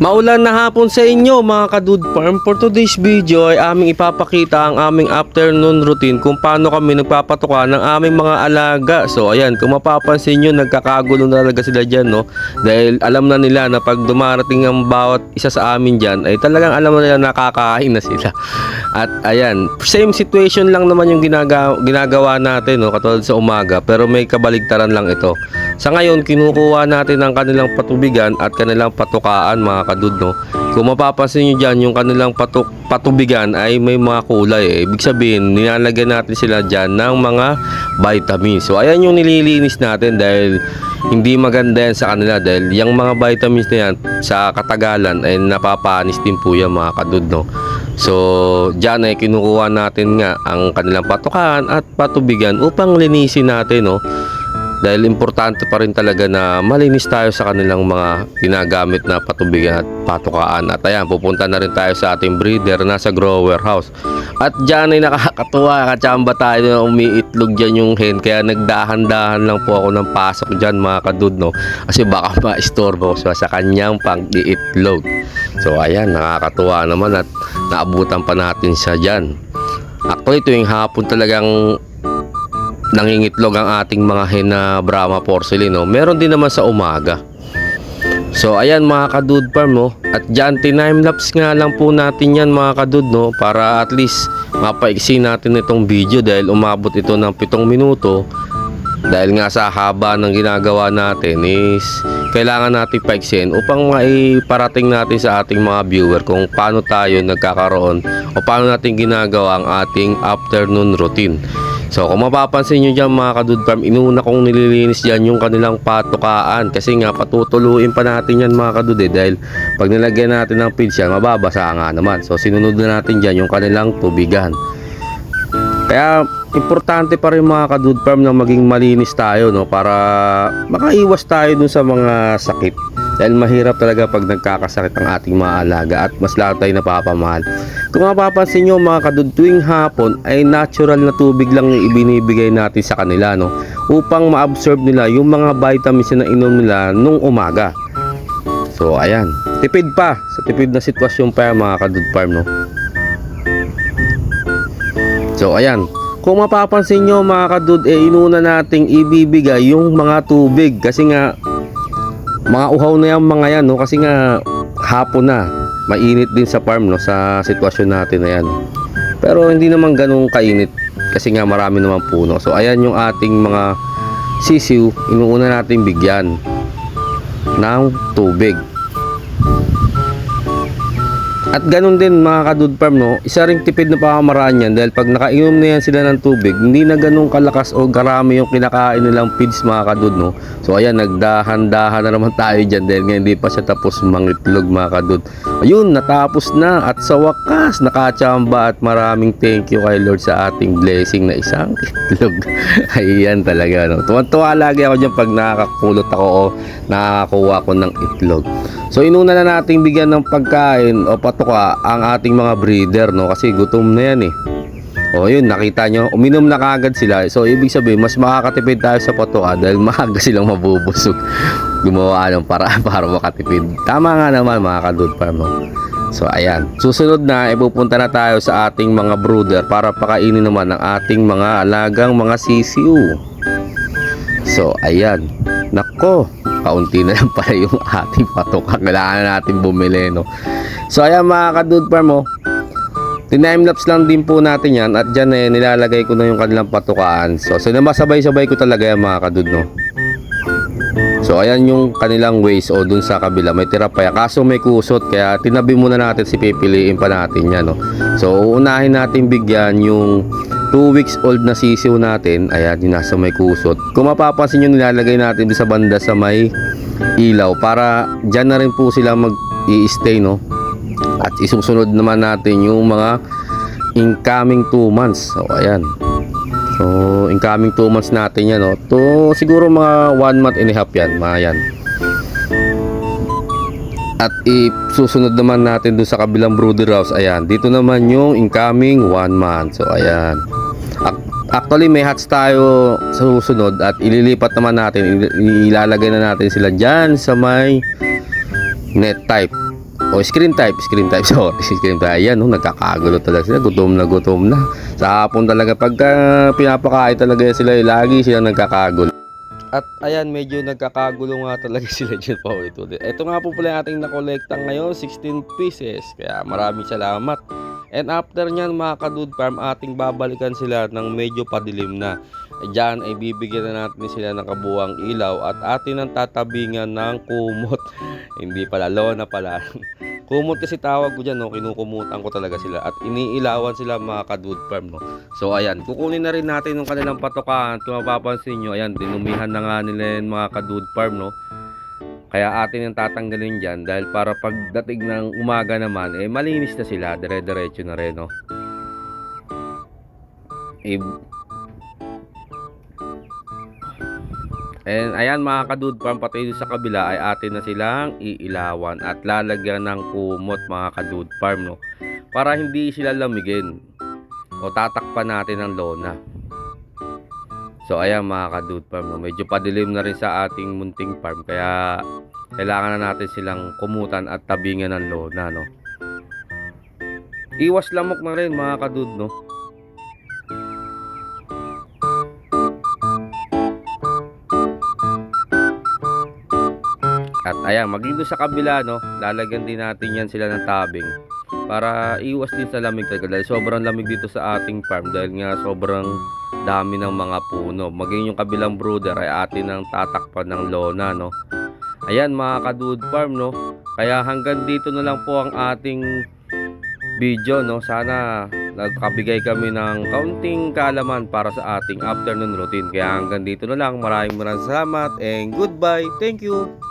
Maulan na hapon sa inyo mga kadud farm. For today's video ay aming ipapakita ang aming afternoon routine kung paano kami nagpapatuka ng aming mga alaga. So ayan, kung mapapansin nyo, nagkakagulo na talaga sila dyan, no? Dahil alam na nila na pag dumarating ang bawat isa sa amin dyan, ay talagang alam na nila nakakain na sila. At ayan, same situation lang naman yung ginagawa, ginagawa natin, no? Katulad sa umaga, pero may kabaligtaran lang ito. Sa ngayon, kinukuha natin ang kanilang patubigan at kanilang patukaan mga kadud, no? Kung mapapansin nyo dyan, yung kanilang patuk patubigan ay may mga kulay. Eh. Ibig sabihin, nilalagyan natin sila dyan ng mga vitamins. So, ayan yung nililinis natin dahil hindi maganda yan sa kanila dahil yung mga vitamins na yan sa katagalan ay napapanis din po yan mga kadud, no? So, dyan ay kinukuha natin nga ang kanilang patukan at patubigan upang linisin natin, no? Dahil importante pa rin talaga na malinis tayo sa kanilang mga ginagamit na patubigan at patukaan. At ayan, pupunta na rin tayo sa ating breeder na sa grower house. At dyan ay nakakatuwa, kachamba tayo na umiitlog dyan yung hen. Kaya nagdahan-dahan lang po ako ng pasok dyan mga kadud, no? Kasi baka ma-istorbo sa, sa kanyang pang-iitlog. So ayan, nakakatuwa naman at naabutan pa natin siya dyan. Actually, tuwing hapon talagang nangingitlog ang ating mga hen na Brahma porcelain no? meron din naman sa umaga so ayan mga kadud farm no? at dyan time lapse nga lang po natin yan mga kadud no? para at least mapaiksi natin itong video dahil umabot ito ng 7 minuto dahil nga sa haba ng ginagawa natin is kailangan natin paiksin upang maiparating natin sa ating mga viewer kung paano tayo nagkakaroon o paano natin ginagawa ang ating afternoon routine So kung mapapansin nyo dyan mga kadud farm, inuna kong nililinis dyan yung kanilang patukaan kasi nga patutuluin pa natin yan mga kadud eh dahil pag nilagyan natin ng feeds yan, mababasa nga naman. So sinunod na natin dyan yung kanilang tubigan. Kaya importante pa rin mga kadud farm na maging malinis tayo no para makaiwas tayo dun sa mga sakit. Dahil mahirap talaga pag nagkakasakit ang ating mga alaga at mas lalo tayo napapamahal. Kung mapapansin nyo mga kadud tuwing hapon ay natural na tubig lang yung ibinibigay natin sa kanila no upang ma-absorb nila yung mga vitamins na inom nila nung umaga. So ayan, tipid pa sa tipid na sitwasyon pa mga kadud farm no. So ayan, kung mapapansin nyo mga kadud, eh inuna nating ibibigay yung mga tubig kasi nga mga uhaw na yung mga yan no? Kasi nga hapon na. Mainit din sa farm no? Sa sitwasyon natin na yan. Pero hindi naman ganun kainit. Kasi nga marami naman puno. So ayan yung ating mga sisiw. Inuuna natin bigyan ng tubig at ganun din mga kadud farm no, isa ring tipid na pamamaraan yan dahil pag nakainom na yan sila ng tubig, hindi na ganun kalakas o garami yung kinakain nilang feeds mga kadud no. So ayan, nagdahan-dahan na naman tayo dyan dahil nga hindi pa siya tapos mangitlog mga kadud. Ayun, natapos na at sa wakas nakachamba at maraming thank you kay Lord sa ating blessing na isang itlog. Ayan talaga no. Tuwan-tuwa lagi ako dyan pag nakakakulot ako o nakakakuha ko ng itlog. So inuna na nating bigyan ng pagkain o patuka ang ating mga breeder no kasi gutom na yan eh. O yun nakita nyo uminom na kagad sila so ibig sabihin mas makakatipid tayo sa patuka dahil maaga silang mabubusog. Gumawa ng para para makatipid. Tama nga naman mga kadud farm no. So ayan, susunod na ipupunta na tayo sa ating mga brooder para pakainin naman ang ating mga alagang mga sisiu. So ayan, nako, kaunti na lang pala yung ating patuka. Kailangan na natin bumili, no? So, ayan mga kadud farm, oh. Tinime-lapse lang din po natin yan at dyan eh, nilalagay ko na yung kanilang patukaan. So, sinabasabay-sabay ko talaga yan mga kadud, no? So, ayan yung kanilang ways o dun sa kabila. May tira pa yan. Kaso may kusot, kaya tinabi muna natin si pipiliin pa natin yan, no? So, uunahin natin bigyan yung 2 weeks old na sisiw natin. Ayan, yung nasa may kusot. Kung mapapansin nyo, nilalagay natin doon sa banda sa may ilaw para dyan na rin po sila mag i-stay, no? At isusunod naman natin yung mga incoming 2 months. So, ayan. So, incoming 2 months natin yan, no? To, siguro mga 1 month and a half yan, mga yan. At isusunod naman natin dun sa kabilang brooder house. Ayan, dito naman yung incoming 1 month. So, ayan. Ac- Actually, may hats tayo sa susunod at ililipat naman natin. Il- Ilalagay na natin sila dyan sa may net type. O screen type, screen type. Sorry, screen type. Ayan, no, nagkakagulo talaga sila. Gutom na gutom na. Sa hapon talaga, pagka pinapakain talaga sila, eh, lagi sila nagkakagulo. At ayan, medyo nagkakagulo nga talaga sila dyan po ito. Ito nga po pala yung ating nakolekta ngayon, 16 pieces. Kaya maraming salamat. And after nyan mga kadud farm, ating babalikan sila ng medyo padilim na. Diyan ay bibigyan na natin sila ng kabuwang ilaw at atin ang tatabingan ng kumot. Hindi pala, lona pala. kumot kasi tawag ko dyan, no? kinukumutan ko talaga sila at iniilawan sila mga kadud farm. No? So ayan, kukunin na rin natin yung kanilang patokan. Kung mapapansin nyo, ayan, dinumihan na nga nila yung mga kadud farm. No? Kaya atin yung tatanggalin dyan dahil para pagdating ng umaga naman, eh malinis na sila, dire-diretso na rin, no? Eh, And ayan mga kadud farm pati sa kabila ay atin na silang iilawan at lalagyan ng kumot mga kadud farm no para hindi sila lamigin o tatakpan natin ng lona. So ayan mga kadud farm medyo padilim na rin sa ating munting farm kaya kailangan na natin silang kumutan at tabingan ng lona no. Iwas lamok na rin mga kadud no. At ayan, maging sa kabila, no, lalagyan din natin yan sila ng tabing para iwas din sa lamig talaga dahil sobrang lamig dito sa ating farm dahil nga sobrang dami ng mga puno. Maging yung kabilang brooder ay atin ang tatakpan ng lona, no. Ayan mga kadud farm, no. Kaya hanggang dito na lang po ang ating video, no. Sana nagkabigay kami ng kaunting kalaman para sa ating afternoon routine. Kaya hanggang dito na lang. Maraming maraming salamat and goodbye. Thank you.